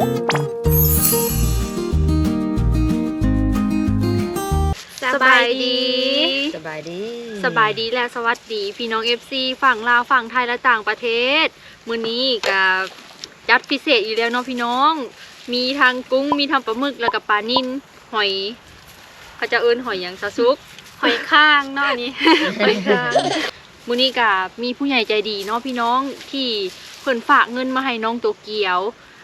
สบายดี สบายดี สบายดีและสวัสดี พี่น้อง FC ฝั่งลาวฝั่งไทยและต่างประเทศ มื้อนี้กับจัดพิเศษอีกแล้วเนาะพี่น้อง มีทางกุ้งมีทางปลาหมึกแล้วก็ปลานิ่นหอยเขาจะเอิ้นหอยหยังซะซุก หอยข้างเนาะอันนี้ หอยค่ะมื้อนี้กับมีผู้ใหญ่ใจดีเนาะพี่น้องที่เพิ่นฝากเงินมาให้น้องโตเกียว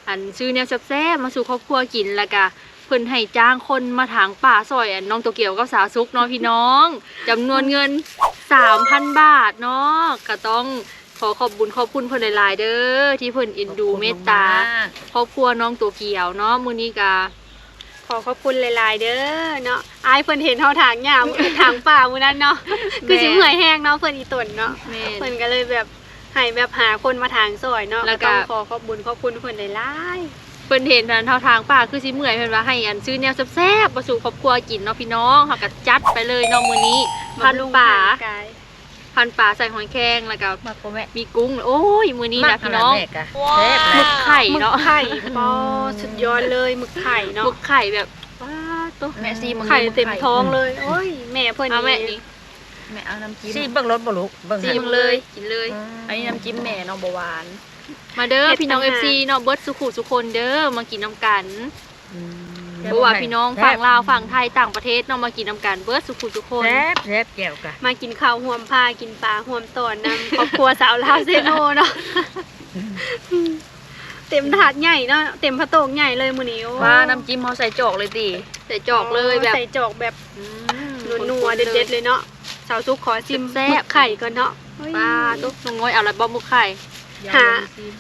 อันซื้อแนวแซ่บๆมาสู่ครอบครัวกินแล้วก็เพิ่นให้จ้างคนมาถางป่าซอยอันน้องโตเกียวกับสาวซุกเนาะพี่น้องจำนวนเงิน 3,000 บาทเนาะก็ต้องขอขอบบุญขอบคุณเพิ่นหลายๆเด้อที่เพิ่นเอ็นดูเมตตาครอบครัวน้องโตเกียวเนาะมื้อนี้ก็ขอขอบคุณหลาย ๆ เด้อเนาะอายเพิ่นเห็นเฮาถางหญ้าถางป่ามื้อนั้นเนาะคือสิเมื่อยแห้งเนาะเพิ่นอีตนเนาะแม่เพิ่นก็เลยแบบ ให้แบบหาคนมาถางซอยเนาะแล้วก็ ต้องขอขอบบุญขอบคุณเพิ่นหลายเพิ่นเห็นทันเท่าทางป่าคือสิเมื่อยเพิ่นว่าให้อันซื้อแนวแซ่บๆมาสู่ครอบครัวกินเนาะพี่น้องเฮาก็จัดไปเลยเนาะมื้อนี้ๆพันบำรุงป่าร่งกายพันป่าใส่หอยแครงแล้วก็มาพ่อแม่มีกุ้งโอ้ยมื้อนี้นะพี่น้องแม่กะแซ่บหมึนะกไข่หมึกเนาะไข่ปอสุดยอดเลยหมึกไข่หเนาะมึกไข่แบบว้าตัวแม่ซีมึงไข่เต็มท้องเลย โอ้ยแม่เพิ่นเอาแม่นี่นี่ แม่เอาน้ำจิ้มซีเบิ่งรถบ่ลูกเบิ่งจิ้มเลยกินเลยอันนี้น้ำจิ้มแม่เน้องบหวาน มาเด้อพี่น้อง FC เนาะเบิดสุขุสุคนเด้อมากินน้ำกันอืมบ่ว่าพี่น้องฝั่งลาวฝั่งไทยต่างประเทศเนาะมากินน้ำกันเบิดสุขุสุคน แซ่บแซ่บแก้วกะมากินข้าวห่วมผ้ากินปลาห่วมตอนนำ ครอบครัวสาวลาวเซโนเนาะเต็มถาดใหญ่เนาะเต็มพระโตงใหญ่เลยมื้อนี้โอ้ว่าน้ำจิ้มเขาใส่จอกเลยติใส่จอกเลยแบบใส่จอกแบบอืมนัวๆเด็ดๆเลยเนาะ สาวซุกขอชิมแซ่บหมึกไข่ก่อนเนาะป้าตุ๊กน้องน้อยเอาอะไรบ่หมึกไข่หา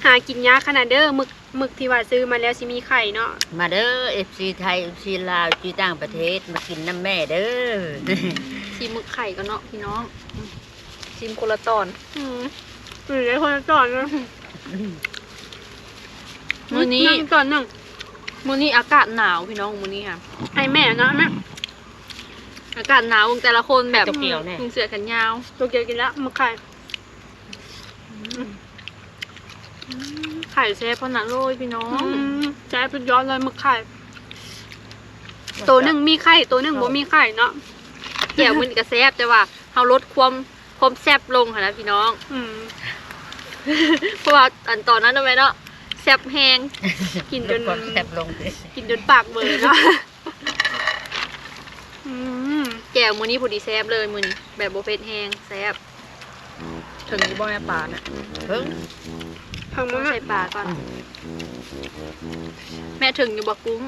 หากินยากขนาดเด้อหมึกหมึกที่ว่าซื้อมาแล้วสิมีไข่เนาะมาเด้อ FC ไทย FC ลาวที่ต่างประเทศมากินน้ำแม่เด้อชิมหมึกไข่กันเนาะพี่น้องจิ้มคนละตอนอืมหรือได้คนละก่อนเนาะมื้อนี้งก่อนหนึ่งมื้อนี้อากาศหนาวพี่น้องมื้อนี้ค่ะให้แม่เนาะแม่ อากาศหนาวแต่ละคนแบบโตเกียวแน่นุ่งเสื้อแขนยาวตัวเกียวกินแล้วหมึกไข่ไข่แซ่บเพราะนั้นเลยพี่น้องอืมแจ๊บสุดยอดเลยหมึกไข่ ตัวหนึ่งมีไข่ตัวหนึ่งบ่มีไข่เนาะแก้วมื้อนี้ก็แซ่บแต่ว่าเฮาลดความความแซ่บลงค่ะนะพี่น้อง อืมเพราะว่าอันตอนนั้นเอาไว้เนาะแซ่บแฮงกินจนความแซ่บลงเด้อกินจนปากเบลอเนาะอืม แก้วมื้อนี้พอดีแซ่บเลยมื้อนี้แบบบ่เผ็ดแฮงแซ่บถึงอยู่บ่แม่ป่าน่ะเพิ่งพังต้มาองกใส่ปลาก่อน แม่ถึงอยู่บ่กุ้ง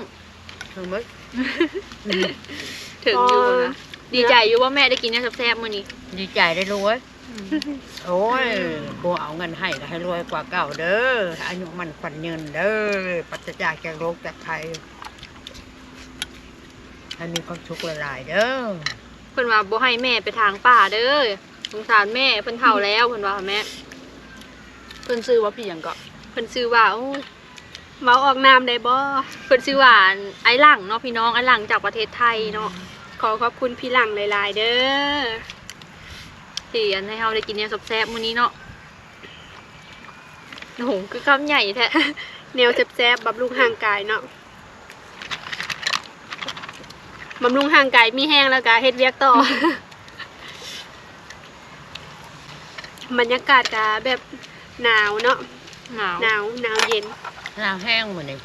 เพิ่งเบิ่งถึงอยู่นะดีใจอยู่ว่าแม่ได้กินเนี่ยแซ่บๆมื้อนี้ดีใจได้รวยโอ้ยบ่เอาเงินให้ก็ให้รวยกว่าเก่าเด้ออายุมันขวัญยืนเด้อปราศจากจากโรคจากภัย ให้มีความสุขหลายๆเด้อเพิ่นว่าบ่ให้แม่ไปทางป่าเด้อสงสารแม่เพิ่นเฒ่าแล้วเพิ่นว่าแม่เพิ่นซื้อว่าพี่หยังก็เพิ่นชื่อว่าโอ้ยเมาออกนามได้บ่เพิ่นชื่อว่าไอ้หลังเนาะพี่น้องไอ้หลังจากประเทศไทยเนาะขอขอบคุณพี่หลังหลายๆเด้อที่อันให้เฮาได้กินเนี่ยแซ่บๆมื้อนี้เนาะโอ้โหคือคำใหญ่แท้แนวแซ่บๆบำรุงห่างกายเนาะ บำรุงห่างกายมีแห้งแล้วก็เฮ็ดเวียกต่อ บรรยากาศก็แบบหนาวเนาะหนาวหนาวหนาวเย็นน้ำแห้งหมดเลย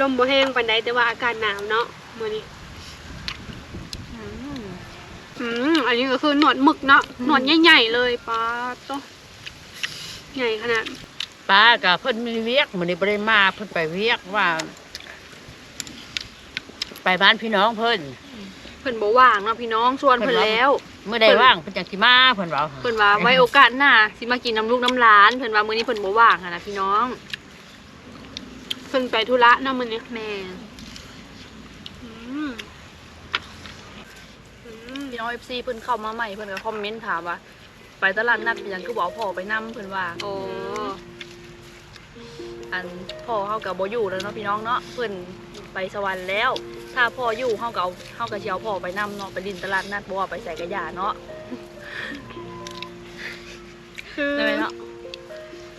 ลมบ่แห้งปานใดแต่ว่าอากาศหนาวเนาะมื้อนี้อืมอืมอันนี้ก็คือหนวดหมึกเนาะหนวดใหญ่ๆเลยป้าโตใหญ่ขนาดป้ากับเพิ่นมีเวียกมันนี้บ่ได้มาเพิ่นไปเวียกว่า ไปบ้านพี่น้องเพิ่น เพิ่นบ่ว่างเนาะพี่น้องชวนเพิ่นแล้ว เมื่อใดว่างเพิ่นจังสิมาเพิ่นว่าเพิ่นว่าไว้โอกาสหน้าสิมากินน้ำลูกน้ำหลาน เพิ่นว่ามื้อนี้เพิ่นบ่ว่างค่ะนะพี่น้อง เพิ่นไปธุระเนาะมื้อนี้แม่อืมอืมพี่น้อง FC เพิ่นเข้ามาใหม่เพิ่นก็คอมเมนต์ถามว่าไปตลาดนัดเป็นหยังคือบ่เอาพ่อไปนํเพิ่นว่าโอ้อันพ่อเฮาก็บ่อยู่แล้วเนาะพี่น้องเนาะเพิ่นไปสวรรค์แล้ว ถ้าพ่ออยู่เฮาก็เอาเฮาก็สิเอาพ่อไปนํเนาะไปดินตลาดนัดบ่ว่าไปใส่กระยาเนาะคือได้ไหมเนาะ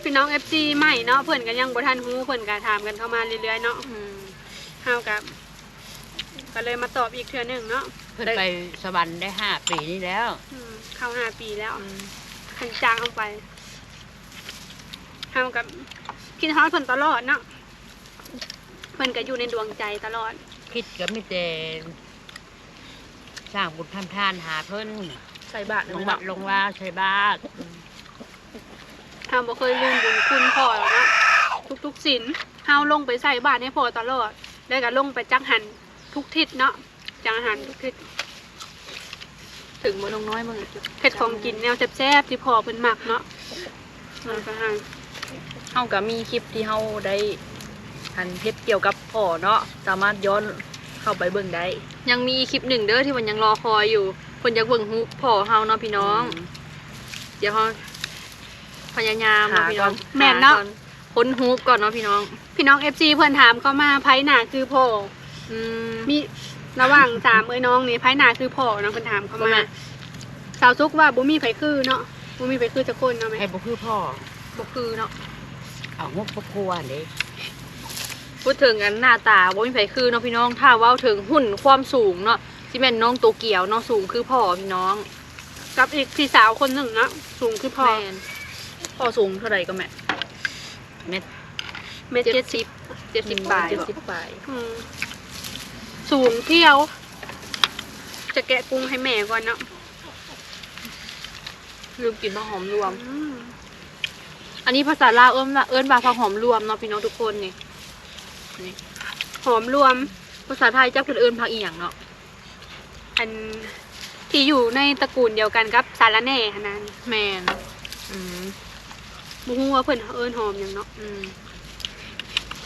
พี่น้อง FC ใหม่เนาะเพิ่นก็ยังบ่ทันฮู้เพิ่นก็ถามกันเข้ามาเรื่อยๆเนาะอืมเฮากับก็เลยมาตอบอีกเทื่อหนึงเนาะเพิ่นไปสวรรค์ได้ห้าปีนี่แล้วอืมเข้าห้าปีแล้วคันจางเอาไปเฮากับคิดฮอดเพิ่นตลอดเนาะ เพิ่นก็อยู่ในดวงใจตลอด คิดก็มีแต่สร้างบุญทำทานหาเพิ่นใส่บาทลนึงงวัเนาะดลงว่าใช่บ้านเฮาบ่เคยลืมบุญคุณพ่อหรอกเนาะทุกๆศีลเฮาลงไปใส่บาตรให้พ่อตลอด แล้วก็ลงไปจักหันทุกทิศเนาะจังหันทุกทิศถึงบ่น้องน้อยมึงเผ็ดของกินแนวแซ่บๆที่พ่อเพิ่นมักเนาะมันก็ให้เฮาก็มีคลิปที่เฮาได้ อันเฮ็ดเกี่ยวกับพ่อเนาะสามารถย้อนเข้าไปเบิ่งได้ยังมีคลิปหนึ่งเด้อที่มันยังรอคอยอยู่คนอยากเบิ่งฮูปพ่อเฮาเนาะพี่น้อง เดี๋ยวเฮาพยายามเนาะพี่น้องแม่นเนาะ หก่อค้นฮูปก่อนเนาะพี่น้อง พี่น้อง FC เพิ่นถามเข้ามาไผหน้าคือพ่ออืม มีระหว่างสามเอ้ยน้องนี่ไผหน้าคือพ่อเนาะเพิ่นถามเข้าบ่มาแม่สาวซุกว่าบ่มีไผคือเนาะบ่มีไผคือจักคนเนาะแม่ให้บ่คือพ่อบ่คือเนาะเอางบบ่ครัวเด้ พูดถึงกันหน้าตาบ่มีไผคือเนาะพี่น้องถ้าเว้าถึงหุ่นความสูงเนาะสิแม่นน้องโตเกียวเนาะสูงคือพ่อพี่น้องกับอีกพี่สาวคนหนึ่งเนาะสูงคือพ่อแม่นพ่อสูงเท่าไหร่ก็แม่เม็ดเมตรเจ็ดสิบ70ปลายเจ็ดบ่สิบปลายอืมสูงเที่ยว จะแกะกุ้งให้แม่ก่อนเนาะลืมกินผักหอมรวม อืมอันนี้ภาษาลาวเอิ้นว่าเอิ้นว่าผักหอมรวมเนาะพี่น้องทุกคนนี่ นี่หอมรวมภาษาไทยจักเพิ่นเอิ้นผักอีหยังเนาะอันที่อยู่ในตระกูลเดียวกันกับสาระแหน่ขนาดนี้แม่นอืมบ่ฮู้ว่าเพิ่นเอิ้นหอมหยังเนาะอืม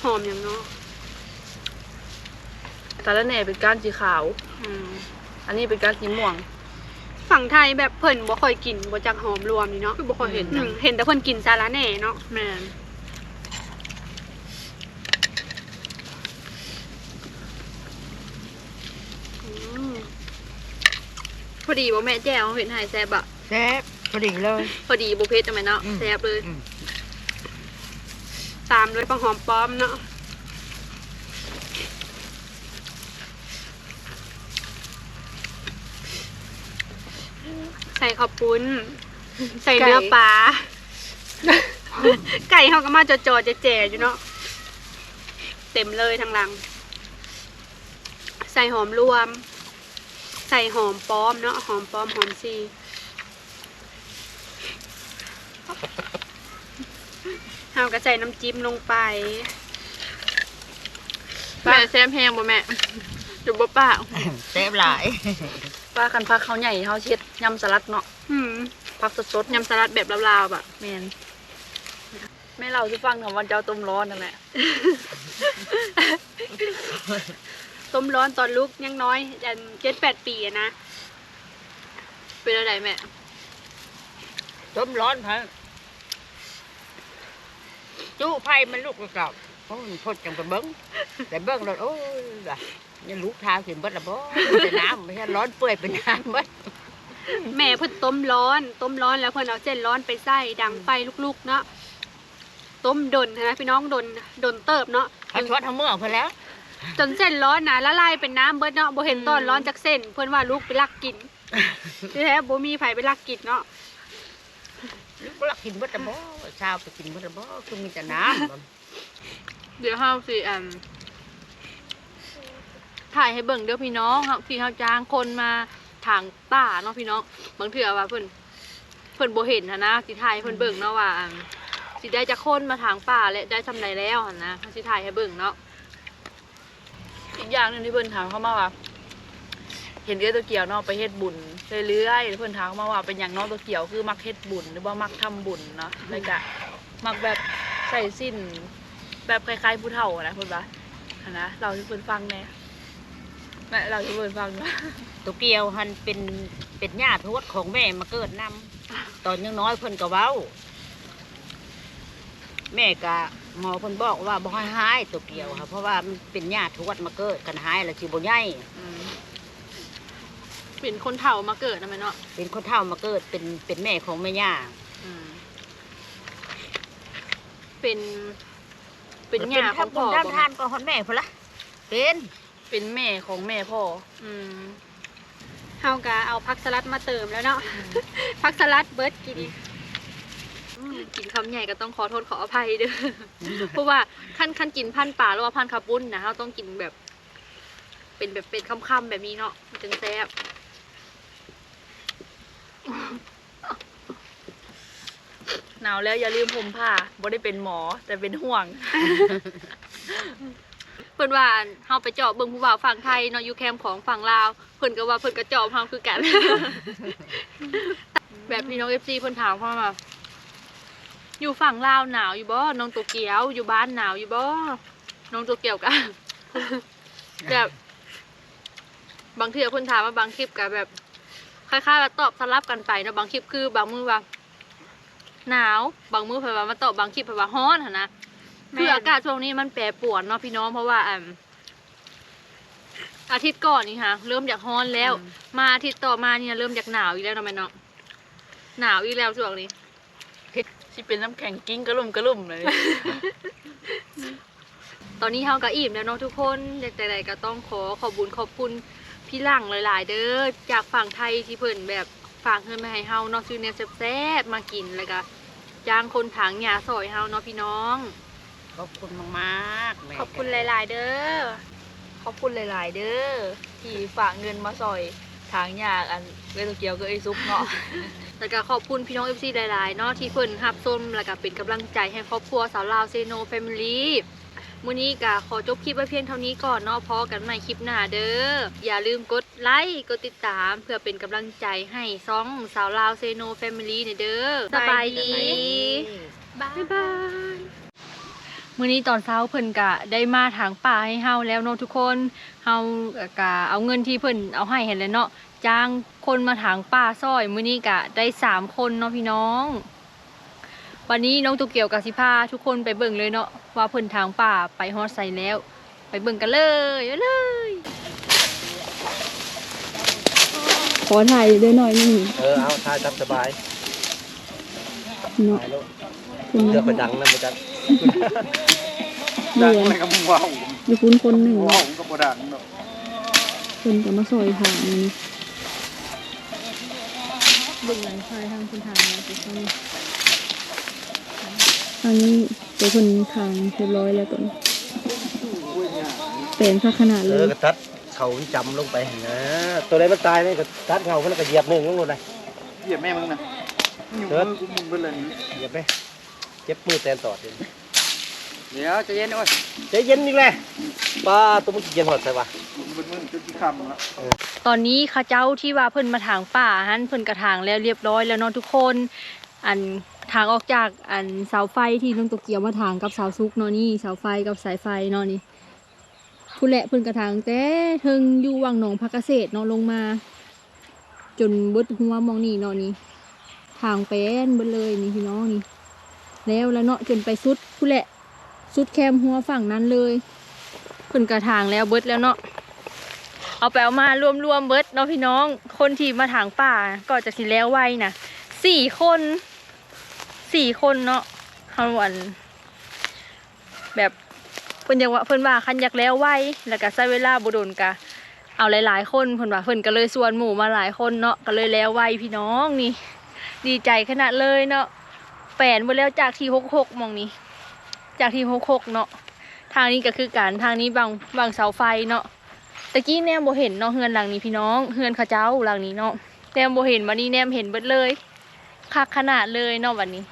หอมหยังเนาะแต่ละแหน่เป็นก้านสีขาว อืมอันนี้เป็นก้านสีม่วง ฝั่งไทยแบบเพิ่นบ่ค่อยกินบ่จักหอมรวมนี่เนาะคือบ่ค่อยเห็นอืนะมเห็นแต่เพิ่นกินสาระแหน่เนาะแม่น อืม พ อดีบ่แม่แจ้วเห็นหายแซ่บอะแซ่บพอดีเลย พอดีบ่เผ็ดจังแม่เนาะอืม แซ่บเลย อืมตามด้วยผักหอมป้อมเนาะใส่ข้าวปุ้น ใส่เนื้อปลาไก่เขาก็มาจอๆแจ๋ๆอยู่เนาะเต็มเลยทางหลัง ใส่หอมรวม ใส่หอมป้อมเนาะหอมป้อมหอมซีเฮาก็ใส่น้ำจิ้มลงไปแม่แซ่บแห้งบ่แม่จุบ่ป้าแซ่บหลายป้าคันพักเขาใหญ่เขาเช็ดยำสลัดเนาะอืมพักสดยำสลัดแบบลาวๆแบบๆแมนแม่เราสิฟังของวันเจ้าต้มร้อนนั่นแหละ ต้มร้อนตอนลูกยังน้อยยันเจ็ดแปดปีอะนะ เป็นอะไรแม่ ต้มร้อนพังจู้ไผ่มันลูกเก่าโอ้ยพดจังไปเบิ้งแต่เบิ้งแล้วโอ้ยว่ะนี่ลูกทาสิเบิดละบ่แต่น้ำไม่ใช่ร้อนเปื่อยเป็นน้ำเบิดแม่เพิ่นต้มร้อน ต้มร้อนแล้วเพิ่นเอาเส้นร้อนไปใส่ดังไฟลุกๆเนาะต้มดนนะพี่น้องดนดนเติบเนาะเขาชดทั้งเมื่อเพิ่นแล้ว จนเส้นร้อนนะละลายเป็นน้ำเบิดเนาะบ่เห็นตอนร้อนจากเส้น เพิ่นว่าลูกไปลักกินที่แท้บ่มีไผไปลักกินเนาะลูกบ่ลักกินเบิดละบ่ชาวไปกินเบิดละบ่คือมีแต่น้ำเดี๋ยวเฮาสิอันถ่ายให้เบิ่งเด้อพี่น้องเฮาที่เฮาจ้างคนมาถางป่าเนาะพี่น้องบางเทื่อว่าเพิ่นเพิ่นบ่เห็นหันนะสิถ่ายให้เพิ่นเบิ่งเนาะว่าอันสิได้จักคนมาถางป่าและได้ทำไรแล้วหันนะเฮาสิถ่ายให้เบิ่งเนาะ อีกอย่างหนึงที่เพิ่นถามเข้ามาว่า เห็นเอื้อตัวเกี่ยวเนาะไปเฮ็ดบุญเรื่อยๆเพิ่นถามเข้ามาว่าเป็นอย่างน้องตัวเกี่ยวคือมักเฮ็ดบุญหรือว่ามักทำบุญเนาะแล้วก็มักแบบใส่สิ้น แบบคล้ายๆผู้เฒ่าอะนะเพิ่นว่าหั้นนะเราที่เพิ่นฟังแน่แม่เราที่เพิ่นฟังนะตัวเกียวหันเป็นเป็นญาติทวดของแม่มาเกิดนำตอนยังน้อยเพิ่นก็เว้า แม่กะ หมอเพิ่นบอกว่าบ่ให้หายตัวเกียวค่ะเพราะว่ามันเป็นญาติทวดมาเกิดกันหายแล้วสิบ่ใหญ่อืมเป็นคนเฒ่ามาเกิดนะแม่เนาะเป็นคนเฒ่ามาเกิดเป็นเป็นแม่ของแม่ย่าอืมเป็น เป็นหญ้าของพ่อด้านบ่ทานก็ฮอดแม่พุ่นละเป็นเป็นแม่ของแม่พ่ออืมเฮาก็เอาผักสลัดมาเติมแล้วเนาะผักสลัดเบิดกินอืม กินคำใหญ่ก็ต้องขอโทษขออภัยเด้อเพราะว่าขั้นขั้นกินพันธุ์ป่าหรือว่าพันธุ์คาปุ้นนะเราต้องกินแบบ เป็นแบบเป็นคำๆแบบนี้เนาะมันจึงแซ่บหนาวแล้วอย่าลืมผมผ้าบ่ได้เป็นหมอแต่เป็นห่วง เพิ่นว่าเฮาไปเจาะเบิ่งผู้บ่าวฝั่งไทยเนาะอยู่แคมป์ของฝั่งลาวเพิ่นก็ว่าเพิ่นก็เจาะเฮาคือกัน แบบพี่น้อง FC เพิ่นถามเข้ามาว่า อยู่ฝั่งลาวหนาวอยู่บ่น้องโตเกียวอยู่บ้านหนาวอยู่บ่น้องโตเกียวก็แบบบางทีเพิ่นถามว่าบางคลิปก็แบบคล้ายๆว่าตอบสลับกันไปเนาะบางคลิปคือบางมื้อว่าหนาว บางมื้อเพิ่นว่ามาตอบบางคลิปเพิ่นว่าร้อนหั่นนะแม่นคืออากาศช่วงนี้มันแปรปรวนเนาะพี่น้องเพราะว่าอ่าอาทิตย์ก่อนนี่ค่ะเริ่มจากร้อนแล้ว มาอาทิตย์ต่อมาเนี่ยเริ่มจากหนาวอีกแล้วเนาะแม่เนาะหนาวอีกแล้วช่วงนี้ ที่เป็นน้ำแข็งกิ้งกระลุ่มกระลุ่มเลย ตอนนี้เฮาก็อิ่มแล้วเนาะทุกคนอย่างใดๆก็ต้องขอขอบบุญขอบคุณพี่หลังหลายๆ เด้อจากฝั่งไทยที่เพิ่นแบบฝากเงินมาให้เฮาเนาะซื้อเนี่ยแซ่บๆมากินแล้วก็จ้างคนถางหญ้าซอยเฮาเนาะพี่น้อง ขอบคุณมากๆแม่ขอบคุณหลาย ๆ เด้อ ขอบคุณหลาย ๆ เด้อที่ฝากเงินมาซอยทางยากอันเวโตเกียวก็ไอซุปเนาะ แล้วก็ขอบคุณพี่น้อง FC หลายๆเนาะที่เพิ่นรับชมแล้วก็เป็นกำลังใจให้ครอบครัวสาวลาวเซโนแฟมิลี่มื้อนี้ก็ขอจบคลิปไว้เพียงเท่านี้ก่อนเนาะพอกันใหม่คลิปหน้าเด้ออย่าลืมกดไลค์กดติดตามเพื่อเป็นกำลังใจให้ซ่องสาวลาวเซโนแฟมิลี่เด้อสบายดีบ๊ายบ๊ายบายมื้อนี้ตอนเช้าเพิ่นกะได้มาถางป่าให้เฮาแล้วเนาะทุกคนเฮากะเอาเงินที่เพิ่นเอาให้เห็นแล้วเนาะ จ้างคนมาถางป่าซอยมื้อนี้กะได้สามคนเนาะพี่น้อง วันนี้น้องตุกเกียวกับสิพาทุกคนไปเบิ่งเลยเนาะว่าเพิ่นถางป่าไปฮอดไซแล้ว ไปเบิ่งกันเลยไปเลยขอถ่ายด้วยหน่อยหนึงเออเอาทายจับสบายเนาะถ่ายลูกเลือกไปดังนะมันจะดือนไรกับมึงว้าวมีคุณคนหนึ่งว้าวกับโบราณเนาะคนกับมาซอยทางนี้ บิ่งหลังชายทางคุณทางนะทุกคนทางนี้เป็นคนทางเรียบร้อยแล้วตอนแต่งค่าขนาดเอเลอยกระตัดเขาจำลงไปนะตัวไหนมันตายนี่ก็ตัดเขามันก็เหยียบหนึ่งลงเลยเหยียบแม่มึงนะอยู่เออมือกูมึงเป็นเลยนี่เหยียบไปเจ็บมือแตนตอดเลย เดี๋ยวใจะเย็นโอ้ยใจเย็นนี่แหละป้าตัวมันเย็นหอดใส่ปะมึงเป็นมึงจะกี่คำแล้วตอนนี้เข้าเจ้าที่ว่าเพิ่นมาถางป่าหันเพิ่นกระถางแล้วเรียบร้อยแล้วเนาะทุกคน อันทางออกจากอันเสาไฟที่น้องตกเกียวมาถางกับเสาซุกเนาะนี่เสาไฟกับสายไฟเนาะนี่ผู้แหละเพิ่นกระถางแต่เทิงอยู่วังหนองพักเกษตรเนาะลงมา จนเบิดหัวมองนี่เนาะนี่ทางแป้นเบิดเลยนี่พี่น้องนี่ แล้วแล้วเนาะจนไปสุดผู้แหละ สุดแคมหัวฝั่งนั้นเลยเพิ่นกระถางแล้วเบิดแล้วเนาะเอาไปเอามารวมๆเบิดเนาะพี่น้อง คนที่มาถางป่าก็จะสิแล้วไวนะสี่คนสี่คนเนาะคำวันแบบเพิ่นอยากว่าเพิ่นว่าคันอยากแล้วไวแล้วก็ใช้เวลาบ่โดนกะเอาหลายๆคนเพิ่นว่าเพิ่นก็เลยชวนหมู่มาหลายคนเนาะก็เลยแล้วไวพี่น้องนี่ ดีใจขนาดเลยเนาะแปนหมดแล้วจากที่หกหกมองนี้ จากที่หกหกเนาะทางนี้ก็คือการทางนี้บางบางเสาไฟเนาะตะกี้แนมโบเห็นเนาะเฮือนหลังนี้พี่น้องเฮือนเขาเจ้าหลังนี้เนาะแนมโบเห็นวันนี้แนมเห็นเบิดเลยคักขนาดเลยเนาะวันนี้